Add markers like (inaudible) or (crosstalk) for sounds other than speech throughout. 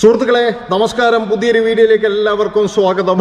സുഹൃത്തുക്കളെ നമസ്കാരം. പുതിയൊരു വീഡിയോയിലേക്ക് എല്ലാവർക്കും സ്വാഗതം.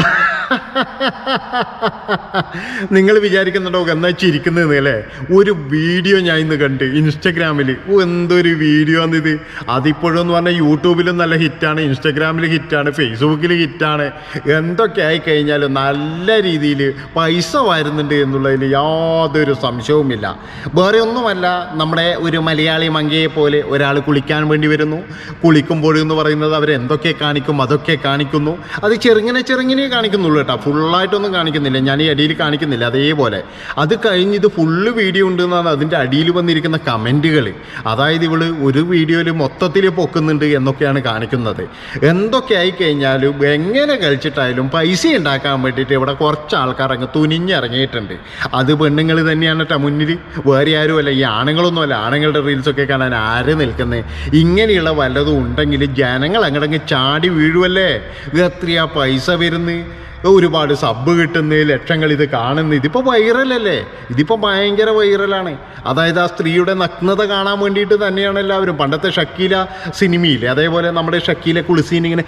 (laughs) നിങ്ങൾ വിചാരിക്കുന്നുണ്ടോ എന്നാ ചിരിക്കുന്നത് അല്ലേ? ഒരു വീഡിയോ ഞാൻ ഇന്ന് കണ്ട് ഇൻസ്റ്റഗ്രാമിൽ ഓ എന്തൊരു വീഡിയോ ആണിത് അതിപ്പോഴും എന്ന് പറഞ്ഞാൽ യൂട്യൂബിലും നല്ല ഹിറ്റാണ് ഇൻസ്റ്റഗ്രാമിൽ ഹിറ്റാണ് ഫേസ്ബുക്കിൽ ഹിറ്റാണ്. എന്തൊക്കെ ആയി കഴിഞ്ഞാലും നല്ല രീതിയിൽ പൈസ വരുന്നുണ്ട് എന്നുള്ളതിൽ യാതൊരു സംശയവുമില്ല. വേറെ ഒന്നുമല്ല നമ്മുടെ ഒരു മലയാളി മങ്കയെ പോലെ ഒരാൾ കുളിക്കാൻ വേണ്ടി വരുന്നു. കുളിക്കുമ്പോഴെന്ന് പറയുന്നത് അവരെന്തൊക്കെ കാണിക്കും അതൊക്കെ കാണിക്കുന്നു. അത് ചെറുങ്ങനെ ചെറുങ്ങനെ കാണിക്കുന്നുള്ളൂ. കേട്ടോ. ഫുള്ളായിട്ടൊന്നും കാണിക്കുന്നില്ല. ഞാൻ ഈ അടിയിൽ കാണിക്കുന്നില്ല. അതേപോലെ. അത് കഴിഞ്ഞ് ഇത് ഫുള്ള് വീഡിയോ ഉണ്ടെന്നാണ് അതിന്റെ അടിയിൽ വന്നിരിക്കുന്ന കമന്റുകൾ അതായത് ഇവൾ ഒരു വീഡിയോയിൽ മൊത്തത്തിൽ പൊക്കുന്നുണ്ട് എന്നൊക്കെയാണ് കാണിക്കുന്നത്. എന്തൊക്കെ ആയി കഴിഞ്ഞാലും എങ്ങനെ കഴിച്ചിട്ടായാലും പൈസ ഉണ്ടാക്കാൻ വേണ്ടിയിട്ട് ഇവിടെ കുറച്ച് ആൾക്കാർ അങ്ങ് തുനിഞ്ഞിറങ്ങിയിട്ടുണ്ട്. അത് പെണ്ണുങ്ങൾ തന്നെയാണ് കേട്ടോ മുന്നിൽ വേറെ ആരുമല്ല. ഈ ആണുങ്ങളൊന്നുമല്ല. ആണുങ്ങളുടെ റീൽസൊക്കെ കാണാൻ ആര് നിൽക്കുന്നത് ഇങ്ങനെയുള്ള വല്ലതും ഉണ്ടെങ്കിൽ ജനങ്ങൾ അങ്ങടങ്ങ് ചാടി വീഴുമല്ലേ എത്രയാ പൈസ വരുന്നത് ഒരുപാട് സബ് കിട്ടുന്ന ലക്ഷങ്ങൾ ഇത് കാണുന്നു. ഇതിപ്പോൾ വൈറലല്ലേ ഇതിപ്പോൾ ഭയങ്കര വൈറലാണ് അതായത് ആ സ്ത്രീയുടെ നഗ്നത കാണാൻ വേണ്ടിയിട്ട് തന്നെയാണ് എല്ലാവരും. പണ്ടത്തെ ഷക്കീല സിനിമയില്ലേ? അതേപോലെ നമ്മുടെ ഷക്കീല കുളിസീൻ ഇങ്ങനെ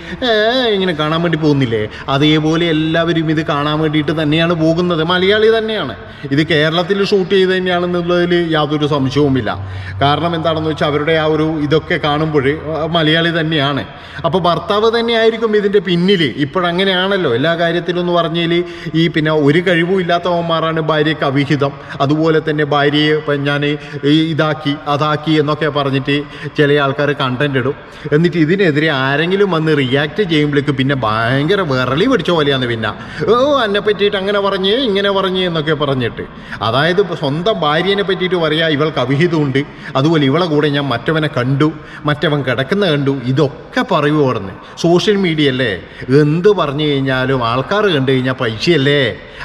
ഇങ്ങനെ കാണാൻ വേണ്ടി പോകുന്നില്ലേ? അതേപോലെ എല്ലാവരും ഇത് കാണാൻ വേണ്ടിയിട്ട് തന്നെയാണ് പോകുന്നത്. മലയാളി തന്നെയാണ്. ഇത് കേരളത്തിൽ ഷൂട്ട് ചെയ്ത് തന്നെയാണെന്നുള്ളതിൽ യാതൊരു സംശയവുമില്ല. കാരണം എന്താണെന്ന് വെച്ചാൽ അവരുടെ ആ ഒരു ഇതൊക്കെ കാണുമ്പോൾ മലയാളി തന്നെയാണ്. അപ്പോൾ ഭർത്താവ് തന്നെയായിരിക്കും ഇതിന്റെ പിന്നിൽ ഇപ്പോഴങ്ങനെയാണല്ലോ. എല്ലാ കാര്യത്തിലും എന്ന് പറഞ്ഞാൽ ഈ പിന്നെ ഒരു കഴിവും ഇല്ലാത്തവന്മാരാണ് ഭാര്യയ്ക്ക് അവിഹിതം. അതുപോലെ തന്നെ ഭാര്യയെ ഞാൻ ഇതാക്കി അതാക്കി എന്നൊക്കെ പറഞ്ഞിട്ട് ചില ആൾക്കാർ കണ്ടന്റ് ഇടും. എന്നിട്ട് ഇതിനെതിരെ ആരെങ്കിലും വന്ന് റിയാക്ട് ചെയ്യുമ്പോഴേക്ക് പിന്നെ ഭയങ്കര വിറളി പിടിച്ച പോലെയാണ് പിന്നെ. ഓ എന്നെ പറ്റിയിട്ട് അങ്ങനെ പറഞ്ഞ് ഇങ്ങനെ പറഞ്ഞ് എന്നൊക്കെ പറഞ്ഞിട്ട്. അതായത് സ്വന്തം ഭാര്യനെ പറ്റിയിട്ട് പറയാ ഇവൾക്ക് അവിഹിതമുണ്ട്. അതുപോലെ ഇവളെ കൂടെ ഞാൻ മറ്റവനെ കണ്ടു മറ്റവൻ കിടക്കുന്ന കണ്ടു ഇതൊക്കെ പറയുവാർന്ന് സോഷ്യൽ മീഡിയ അല്ലേ? എന്ത് പറഞ്ഞു കഴിഞ്ഞാലും ആൾക്കാർ കണ്ടു കഴിഞ്ഞാൽ പൈസയല്ലേ?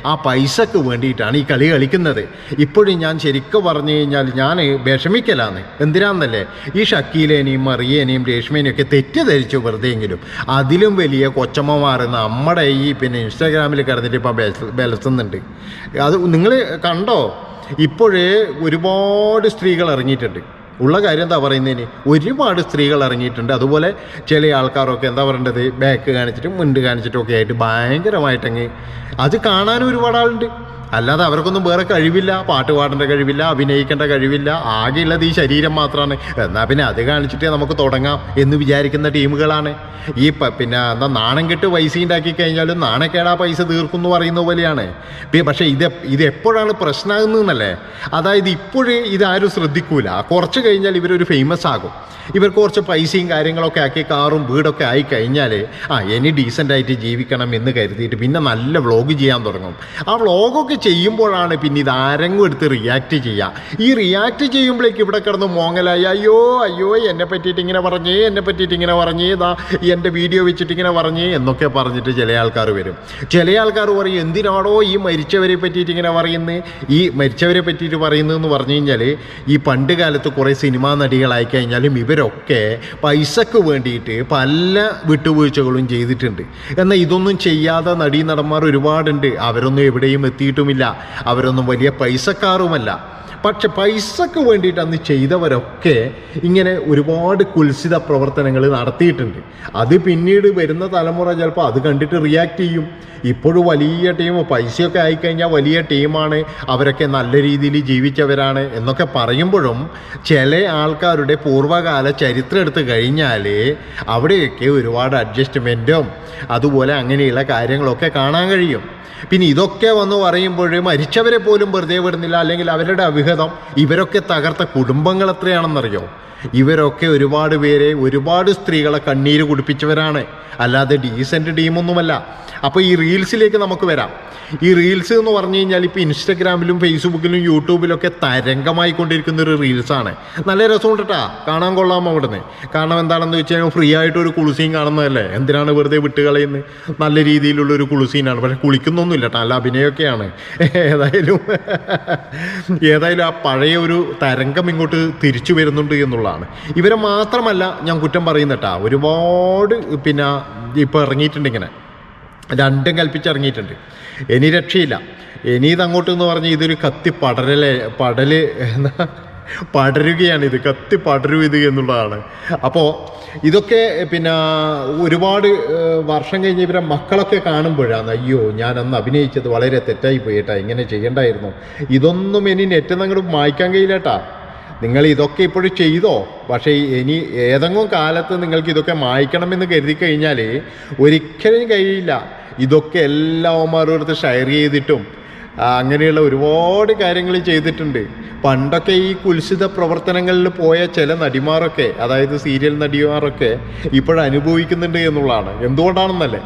ആ പൈസക്ക് വേണ്ടിയിട്ടാണ് ഈ കളി കളിക്കുന്നത്. ഇപ്പോഴും ഞാൻ ശരിക്കും പറഞ്ഞു കഴിഞ്ഞാൽ ഞാൻ വിഷമിക്കലാന്ന്. എന്തിനാന്നല്ലേ? ഈ ഷക്കീലേനെയും മറിയേനെയും രേഷ്മേനെയും ഒക്കെ തെറ്റിദ്ധരിച്ചു വെറുതെയെങ്കിലും അതിലും വലിയ കൊച്ചമ്മമാർ നമ്മുടെ ഈ പിന്നെ ഇൻസ്റ്റാഗ്രാമിൽ കിടന്നിട്ട് ഇപ്പം ബലസുന്നുണ്ട് അത് നിങ്ങൾ കണ്ടോ? ഇപ്പോഴേ ഒരുപാട് സ്ത്രീകൾ ഇറങ്ങിയിട്ടുണ്ട്. ഉള്ള കാര്യം എന്താ പറയുന്നതിന് ഒരുപാട് സ്ത്രീകൾ ഇറങ്ങിയിട്ടുണ്ട്. അതുപോലെ ചില ആൾക്കാരൊക്കെ എന്താ പറയേണ്ടത്? ബാക്ക് കാണിച്ചിട്ടും മുണ്ട് കാണിച്ചിട്ടും ഒക്കെ ആയിട്ട് ഭയങ്കരമായിട്ടങ്ങ് അത് കാണാനും ഒരുപാട് ആളുണ്ട്. അല്ലാതെ അവർക്കൊന്നും വേറെ കഴിവില്ല പാട്ട് പാടേണ്ട കഴിവില്ല അഭിനയിക്കേണ്ട കഴിവില്ല. ആകെയുള്ളത് ഈ ശരീരം മാത്രമാണ് എന്നാൽ പിന്നെ അത് കാണിച്ചിട്ടേ നമുക്ക് തുടങ്ങാം എന്ന് വിചാരിക്കുന്ന ടീമുകളാണ്. ഈ പിന്നെ എന്താ നാണം കെട്ട് പൈസ ഉണ്ടാക്കി കഴിഞ്ഞാലും നാണക്കേടാ പൈസ തീർക്കും എന്ന് പറയുന്ന പോലെയാണ്. പക്ഷേ ഇത് ഇത് എപ്പോഴാണ് പ്രശ്നമാകുന്നതെന്നല്ലേ അതായത് ഇപ്പോഴേ ഇതാരും ശ്രദ്ധിക്കൂല. കുറച്ച് കഴിഞ്ഞാൽ ഇവരൊരു ഫേമസ് ആകും. ഇവർക്ക് കുറച്ച് പൈസയും കാര്യങ്ങളൊക്കെ ആക്കി കാറും വീടൊക്കെ ആയി കഴിഞ്ഞാൽ ആ ഇനി ഡീസന്റായിട്ട് ജീവിക്കണം എന്ന് കരുതിയിട്ട് പിന്നെ നല്ല വ്ളോഗ് ചെയ്യാൻ തുടങ്ങും. ആ വ്ളോഗൊക്കെ ചെയ്യുമ്പോഴാണ് പിന്നെ ഇത് ആരെങ്കിലും എടുത്ത് റിയാക്ട് ചെയ്യുക ഈ റിയാക്ട് ചെയ്യുമ്പോഴേക്ക് ഇവിടെ കിടന്ന് മോങ്ങലായി അയ്യോ അയ്യോ എന്നെ പറ്റിയിട്ട് ഇങ്ങനെ പറഞ്ഞേ എന്നെ പറ്റിയിട്ട് ഇങ്ങനെ പറഞ്ഞേ ഇതാ എന്റെ വീഡിയോ വെച്ചിട്ട് ഇങ്ങനെ പറഞ്ഞേ എന്നൊക്കെ പറഞ്ഞിട്ട് ചില ആൾക്കാർ വരും. ചില ആൾക്കാർ പറയും എന്തിനാണോ ഈ മരിച്ചവരെ പറ്റിയിട്ട് ഇങ്ങനെ പറയുന്നത് ഈ മരിച്ചവരെ പറ്റിയിട്ട് പറയുന്നതെന്ന് പറഞ്ഞു കഴിഞ്ഞാൽ ഈ പണ്ട് കാലത്ത് കുറേ സിനിമാ നടികളായി കഴിഞ്ഞാലും ഇവരൊക്കെ പൈസക്ക് വേണ്ടിയിട്ട് പല വിട്ടുവീഴ്ചകളും ചെയ്തിട്ടുണ്ട്. എന്നാൽ ഇതൊന്നും ചെയ്യാതെ നടീ നടന്മാർ ഒരുപാടുണ്ട്. അവരൊന്നും എവിടെയും എത്തിയിട്ടുമില്ല. അവരൊന്നും വലിയ പൈസക്കാരുമല്ല. പക്ഷെ പൈസക്ക് വേണ്ടിയിട്ട് അന്ന് ചെയ്തവരൊക്കെ ഇങ്ങനെ ഒരുപാട് കുൽസിത പ്രവർത്തനങ്ങൾ നടത്തിയിട്ടുണ്ട്. അത് പിന്നീട് വരുന്ന തലമുറ ചിലപ്പോൾ അത് കണ്ടിട്ട് റിയാക്ട് ചെയ്യും. ഇപ്പോഴും വലിയ ടീം പൈസയൊക്കെ ആയിക്കഴിഞ്ഞാൽ വലിയ ടീമാണ് അവരൊക്കെ നല്ല രീതിയിൽ ജീവിച്ചവരാണ് എന്നൊക്കെ പറയുമ്പോഴും ചില ആൾക്കാരുടെ പൂർവകാല ചരിത്രം എടുത്തു കഴിഞ്ഞാൽ അവിടെയൊക്കെ ഒരുപാട് അഡ്ജസ്റ്റ്മെന്റും അതുപോലെ അങ്ങനെയുള്ള കാര്യങ്ങളൊക്കെ കാണാൻ കഴിയും. പിന്നെ ഇതൊക്കെ വന്ന് പറയുമ്പോൾ മരിച്ചവരെ പോലും വെറുതെ വിടുന്നില്ല. അല്ലെങ്കിൽ അവരുടെ അവിഹിതം ഇവരൊക്കെ തകർത്ത കുടുംബങ്ങൾ എത്രയാണെന്നറിയോ? ഇവരൊക്കെ ഒരുപാട് പേരെ ഒരുപാട് സ്ത്രീകളെ കണ്ണീര് കുടിപ്പിച്ചവരാണ്. അല്ലാതെ ഡീസന്റ് ടീമൊന്നുമല്ല. അപ്പോൾ ഈ റീൽസിലേക്ക് നമുക്ക് വരാം. ഈ റീൽസ് എന്ന് പറഞ്ഞു കഴിഞ്ഞാൽ ഇപ്പോൾ ഇൻസ്റ്റഗ്രാമിലും ഫേസ്ബുക്കിലും യൂട്യൂബിലൊക്കെ തരംഗമായി കൊണ്ടിരിക്കുന്ന ഒരു റീൽസാണ്. നല്ല രസമുണ്ട് കേട്ടാ കാണാൻ കൊള്ളാം അവിടുന്ന്. കാരണം എന്താണെന്ന് വെച്ച് കഴിഞ്ഞാൽ ഫ്രീ ആയിട്ട് ഒരു കുളിസീൻ കാണുന്നതല്ലേ? എന്തിനാണ് വെറുതെ വിട്ടുകളയുന്നത് നല്ല രീതിയിലുള്ള ഒരു കുളിസീനാണ്. പക്ഷെ കുളിക്കുന്നൊന്നുമില്ല കേട്ടോ നല്ല അഭിനയമൊക്കെയാണ് ഏതായാലും ഏതായാലും ആ പഴയ ഒരു തരംഗം ഇങ്ങോട്ട് തിരിച്ചു വരുന്നുണ്ട് എന്നുള്ളതാണ്. ഇവരെ മാത്രമല്ല ഞാൻ കുറ്റം പറയുന്നട്ടാ ഒരുപാട് പിന്നെ ഇപ്പോൾ ഇറങ്ങിയിട്ടുണ്ട് ഇങ്ങനെ. രണ്ടും കൽപ്പിച്ചിറങ്ങിയിട്ടുണ്ട് ഇനി രക്ഷയില്ല. ഇനി ഇതങ്ങോട്ട് എന്ന് ഇതൊരു കത്തി പടരലെ പടൽ എന്താ പടരുകയാണ് ഇത്. കത്തി പടരും ഇത് എന്നുള്ളതാണ്. അപ്പോൾ ഇതൊക്കെ പിന്നെ ഒരുപാട് വർഷം കഴിഞ്ഞ് ഇവരെ മക്കളൊക്കെ കാണുമ്പോഴാണ് അയ്യോ ഞാൻ അന്ന് അഭിനയിച്ചത് വളരെ തെറ്റായി പോയിട്ടാ ഇങ്ങനെ ചെയ്യണ്ടായിരുന്നു. ഇതൊന്നും ഇനി നെറ്റ് നിങ്ങൾ മായ്ക്കാൻ കഴിയില്ലേട്ടാ. നിങ്ങൾ ഇതൊക്കെ ഇപ്പോഴും ചെയ്തോ? പക്ഷേ ഇനി ഏതെങ്കിലും കാലത്ത് നിങ്ങൾക്ക് ഇതൊക്കെ മായ്ക്കണമെന്ന് കരുതി കഴിഞ്ഞാൽ ഒരിക്കലും കഴിയില്ല. ഇതൊക്കെ എല്ലാ എല്ലാവന്മാരോടത്ത് ഷെയർ ചെയ്തിട്ടും അങ്ങനെയുള്ള ഒരുപാട് കാര്യങ്ങൾ ചെയ്തിട്ടുണ്ട്. പണ്ടൊക്കെ ഈ കുൽസിത പ്രവർത്തനങ്ങളിൽ പോയ ചില നടിമാരൊക്കെ അതായത് സീരിയൽ നടിമാരൊക്കെ ഇപ്പോഴനുഭവിക്കുന്നുണ്ട് എന്നുള്ളതാണ്. എന്തുകൊണ്ടാണെന്നല്ലേ?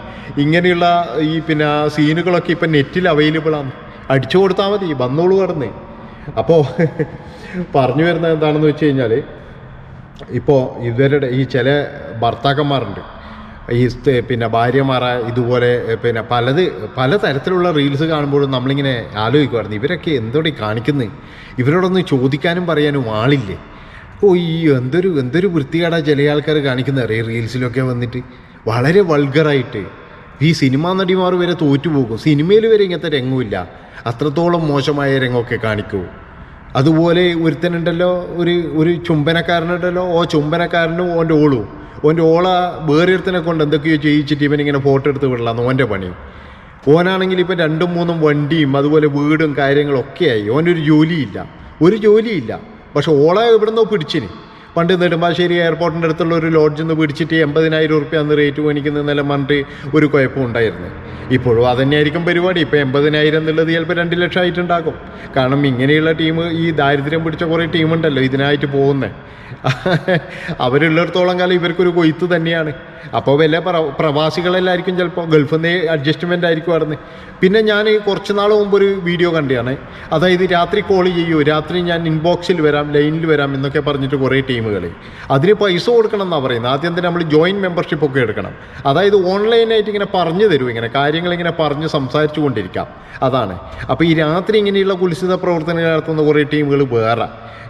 ഇങ്ങനെയുള്ള ഈ പിന്നെ സീനുകളൊക്കെ ഇപ്പം നെറ്റിൽ അവൈലബിൾ ആണ്. അടിച്ചു കൊടുത്താൽ മതി വന്നോളൂ കടന്ന് അപ്പോൾ പറഞ്ഞു വരുന്നത് എന്താണെന്ന് വെച്ച് കഴിഞ്ഞാൽ ഇപ്പോൾ ഇവരുടെ ഈ ചില ഭർത്താക്കന്മാരുണ്ട്. ഈ പിന്നെ ഭാര്യമാരെ ഇതുപോലെ പിന്നെ പലത് പല തരത്തിലുള്ള റീൽസ് കാണുമ്പോഴും നമ്മളിങ്ങനെ ആലോചിക്കുമായിരുന്നു ഇവരൊക്കെ എന്തോടെ കാണിക്കുന്നത് ഇവരോടൊന്ന് ചോദിക്കാനും പറയാനും ആളില്ലേ? ഓ ഈ എന്തൊരു എന്തൊരു വൃത്തികേടാ ചില ആൾക്കാർ കാണിക്കുന്നത് അറിയാം റീൽസിലൊക്കെ വന്നിട്ട്. വളരെ വൾഗറായിട്ട് ഈ സിനിമാ നടിമാർ വരെ തോറ്റുപോകും. സിനിമയിൽ വരെ ഇങ്ങനത്തെ രംഗമില്ല. അത്രത്തോളം മോശമായ രംഗമൊക്കെ കാണിക്കൂ. അതുപോലെ ഒരുത്തനുണ്ടല്ലോ ഒരു ഒരു ചുംബനക്കാരനുണ്ടല്ലോ ഓ ചുംബനക്കാരനും ഓന്റെ ഓളും. ഓന്റെ ഓള വേറെ ഒരുത്തനെ കൊണ്ട് എന്തൊക്കെയോ ചെയ്യിച്ചിട്ട് ഇവനിങ്ങനെ ഫോട്ടോ എടുത്ത് വിടലാന്ന് ഓന്റെ പണി. ഓനാണെങ്കിൽ ഇപ്പം രണ്ടും മൂന്നും വണ്ടിയും അതുപോലെ വീടും കാര്യങ്ങളൊക്കെയായി ഓനൊരു ജോലിയില്ല. ഒരു ജോലിയില്ല. പക്ഷെ ഓളെ നിന്നോ പിടിച്ചിന്. പണ്ട് നെടുമ്പാശ്ശേരി എയർപോർട്ടിന്റെ അടുത്തുള്ള ഒരു ലോഡ്ജിൽ നിന്ന് പിടിച്ചിട്ട് എൺപതിനായിരം ഉറുപ്പ്യ അന്ന് റേറ്റ് മേടിക്കുന്നതെന്നെല്ലാം പറഞ്ഞിട്ട് ഒരു കുഴപ്പം ഉണ്ടായിരുന്നു. ഇപ്പോഴും അതന്നെയായിരിക്കും പരിപാടി. ഇപ്പോൾ എൺപതിനായിരം എന്നുള്ളത് ചിലപ്പോൾ രണ്ട് ലക്ഷം ആയിട്ടുണ്ടാകും. കാരണം ഇങ്ങനെയുള്ള ടീം ഈ ദാരിദ്ര്യം പിടിച്ച കുറേ ടീമുണ്ടല്ലോ ഇതിനായിട്ട് പോകുന്നത് (laughs) അവരുള്ളിടത്തോളം കാലം ഇവർക്കൊരു കൊയ്ത്ത് തന്നെയാണ്. അപ്പോൾ വല്ല പ്ര പ്രവാസികളെല്ലായിരിക്കും ചിലപ്പോൾ ഗൾഫിൽ നിന്ന് അഡ്ജസ്റ്റ്മെന്റ് ആയിരിക്കും അവിടെ പിന്നെ ഞാൻ കുറച്ച് നാൾ മുമ്പ് ഒരു വീഡിയോ കണ്ടിയാണ് അതായത് രാത്രി കോൾ ചെയ്യൂ. രാത്രി ഞാൻ ഇൻബോക്സിൽ വരാം ലൈനിൽ വരാം എന്നൊക്കെ പറഞ്ഞിട്ട് കുറേ ടീമുകൾ അതിന് പൈസ കൊടുക്കണം എന്നാണ് പറയുന്നത്. ആദ്യം തന്നെ നമ്മൾ ജോയിൻ മെമ്പർഷിപ്പ് ഒക്കെ എടുക്കണം. അതായത് ഓൺലൈനായിട്ട് ഇങ്ങനെ പറഞ്ഞു തരും. ഇങ്ങനെ കാര്യങ്ങൾ ഇങ്ങനെ പറഞ്ഞ് സംസാരിച്ചു കൊണ്ടിരിക്കാം. അതാണ്. അപ്പോൾ ഈ രാത്രി ഇങ്ങനെയുള്ള കുലിസിത പ്രവർത്തനങ്ങൾ നടത്തുന്ന കുറേ ടീമുകൾ വേറെ.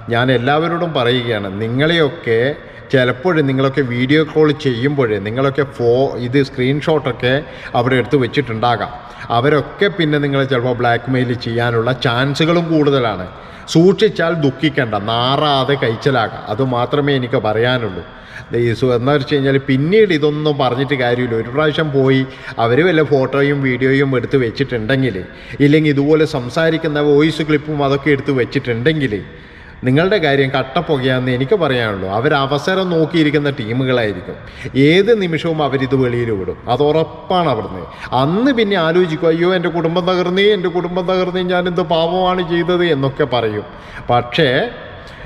ഞാൻ എല്ലാവരോടും പറയുകയാണ് നിങ്ങളെയൊക്കെ ചിലപ്പോഴും നിങ്ങളൊക്കെ വീഡിയോ കോൾ ചെയ്യുമ്പോൾ നിങ്ങളൊക്കെ ഫോ ഇത് സ്ക്രീൻഷോട്ടൊക്കെ അവിടെ എടുത്ത് വെച്ചിട്ടുണ്ടാകാം. അവരൊക്കെ പിന്നെ നിങ്ങളെ ചിലപ്പോൾ ബ്ലാക്ക് മെയിൽ ചെയ്യാനുള്ള ചാൻസുകളും കൂടുതലാണ്. സൂക്ഷിച്ചാൽ ദുഃഖിക്കേണ്ട നാറാതെ കഴിച്ചലാകാം. അത് മാത്രമേ എനിക്ക് പറയാനുള്ളൂ. എന്താ വെച്ച് കഴിഞ്ഞാൽ പിന്നീട് ഇതൊന്നും പറഞ്ഞിട്ട് കാര്യമില്ല. ഒരു പ്രാവശ്യം പോയി അവർ വല്ല ഫോട്ടോയും വീഡിയോയും എടുത്ത് വെച്ചിട്ടുണ്ടെങ്കിൽ ഇല്ലെങ്കിൽ ഇതുപോലെ സംസാരിക്കുന്ന വോയിസ് ക്ലിപ്പും അതൊക്കെ എടുത്ത് വെച്ചിട്ടുണ്ടെങ്കിൽ നിങ്ങളുടെ കാര്യം കട്ടപ്പുകയാണെന്ന് എനിക്ക് പറയാനുള്ളൂ. അവസരം നോക്കിയിരിക്കുന്ന ടീമുകളായിരിക്കും. ഏത് നിമിഷവും അവരിത് വെളിയിൽ വിടും. അത് ഉറപ്പാണ് അവിടുന്ന്. അന്ന് പിന്നെ ആലോചിക്കും അയ്യോ എന്റെ കുടുംബം തകർന്നേ എന്റെ കുടുംബം തകർന്നേ ഞാനെന്ത് പാപമാണ് ചെയ്തത്? എന്നൊക്കെ പറയും. പക്ഷേ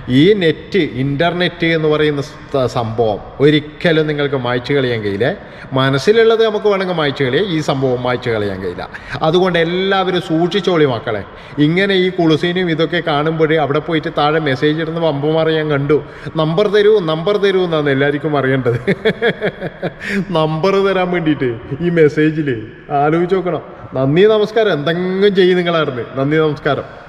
ഈ നെറ്റ് ഇന്റർനെറ്റ് എന്ന് പറയുന്ന സംഭവം ഒരിക്കലും നിങ്ങൾക്ക് മായ്ച്ചു കളയാൻ കഴിയില്ല. മനസ്സിലുള്ളത് നമുക്ക് വേണമെങ്കിൽ മായ്ച്ചു കളയാം. ഈ സംഭവം മായ്ച്ചു കളയാൻ കഴിയില്ല. അതുകൊണ്ട് എല്ലാവരും സൂക്ഷിച്ചോളി മക്കളെ. ഇങ്ങനെ ഈ കുളുസീനും ഇതൊക്കെ കാണുമ്പോഴേ അവിടെ പോയിട്ട് താഴെ മെസ്സേജ് ഇടുന്ന വമ്പന്മാർ ഞാൻ കണ്ടു. നമ്പർ തരൂ നമ്പർ തരൂ എന്നാണ് എല്ലാവർക്കും അറിയേണ്ടത്. (laughs) നമ്പർ തരാൻ വേണ്ടിയിട്ട് ഈ മെസ്സേജിൽ ആലോചിച്ച് നോക്കണം. നന്ദി നമസ്കാരം. എന്തെങ്കിലും ചെയ്യും നിങ്ങളായിരുന്നു. നന്ദി നമസ്കാരം.